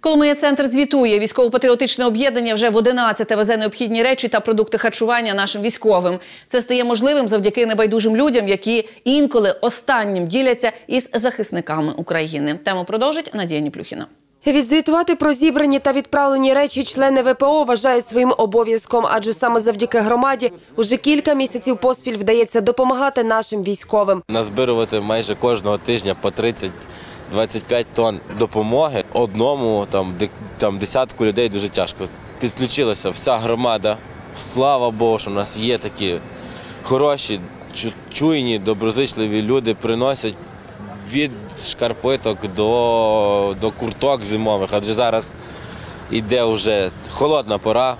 Коломия центр звітує. Військово-патріотичне об'єднання вже в 11 везе необхідні речі та продукти харчування нашим військовим. Це стає можливим завдяки небайдужим людям, які інколи останнім діляться із захисниками України. Тему продовжить Надія Ніплюхіна. Відзвітувати про зібрані та відправлені речі члени ВПО вважають своїм обов'язком, адже саме завдяки громаді уже кілька місяців поспіль вдається допомагати нашим військовим. Назбирувати майже кожного тижня по 30 25 тонн допомоги одному там, там десятку людей дуже тяжко. Підключилася вся громада. Слава Богу, що в нас є такі хороші, чуйні, доброзичливі люди, приносять від шкарпеток до, до курток зимових, адже зараз іде вже холодна пора.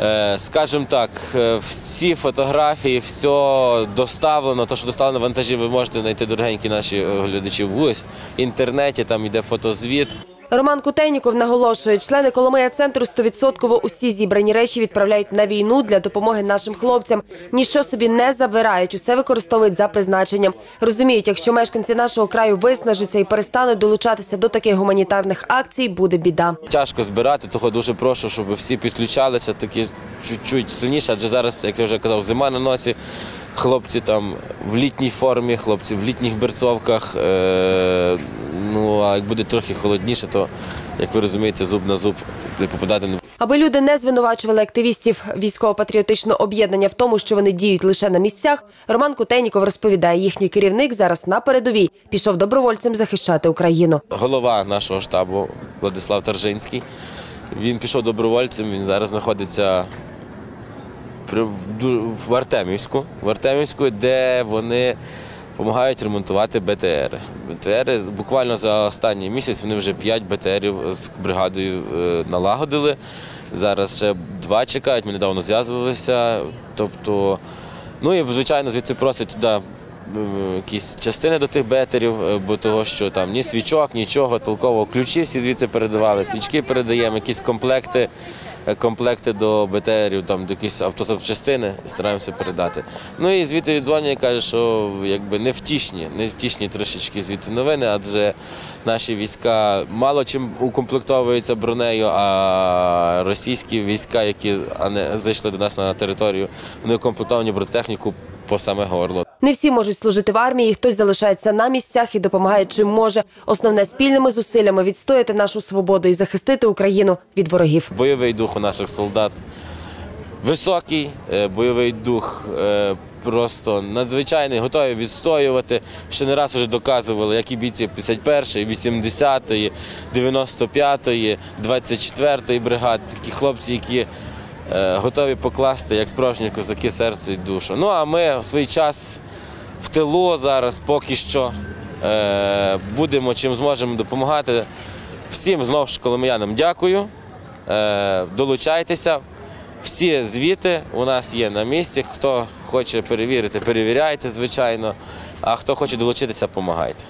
Е, Скажімо так, е, всі фотографії, все доставлено. То, що доставлено вантажі, ви можете знайти дорогенькі наші е, глядачі в інтернеті, там йде фотозвіт. Роман Кутейніков наголошує, члени Коломия центру 100% усі зібрані речі відправляють на війну для допомоги нашим хлопцям. Ніщо собі не забирають, усе використовують за призначенням. Розуміють, якщо мешканці нашого краю виснажаться і перестануть долучатися до таких гуманітарних акцій, буде біда. Тяжко збирати, того дуже прошу, щоб всі підключалися, такі чуть-чуть сильніше, адже зараз, як я вже казав, зима на носі. Хлопці там в літній формі, хлопці в літніх берцовках. Е- ну а як буде трохи холодніше, то як ви розумієте, зуб на зуб не попадати не Аби люди не звинувачували активістів військово-патріотичного об'єднання в тому, що вони діють лише на місцях, Роман Кутейніков розповідає, їхній керівник зараз на передовій пішов добровольцем захищати Україну. голова нашого штабу Владислав Таржинський. Він пішов добровольцем, він зараз знаходиться в, Артемівську, в Артемівську, де вони допомагають ремонтувати БТРи. БТРи буквально за останній місяць вони вже 5 БТРів з бригадою е, налагодили. Зараз ще два чекають, ми недавно зв'язувалися. Тобто, ну і звичайно, звідси просять туди е, якісь частини до тих бетерів, е, бо того, що там ні свічок, нічого, толково ключі всі звідси передавали, свічки передаємо, якісь комплекти, комплекти до БТРів, там до якісь автозапчастини стараємося передати. Ну і звідти відзвонює каже, що якби невтішні, невтішні трошечки звідти новини, адже наші війська мало чим укомплектовуються бронею, а російські війська, які зайшли до нас на територію, вони укомплектовані бронетехніку по саме горло. Не всі можуть служити в армії, хтось залишається на місцях і допомагає чим може. Основне спільними зусиллями відстояти нашу свободу і захистити Україну від ворогів. Бойовий дух у наших солдат високий, е, бойовий дух е, просто надзвичайний, готові відстоювати. Ще не раз вже доказували, як і бійці 51-ї, 80-ї, 95-ї, 24-ї бригади, такі хлопці, які е, готові покласти як справжні козаки серце і душу. Ну а ми в свій час в тилу зараз поки що е, будемо чим зможемо допомагати. Всім знову ж коломиянам дякую. Е, долучайтеся. Всі звіти у нас є на місці. Хто хоче перевірити, перевіряйте, звичайно. А хто хоче долучитися, допомагайте.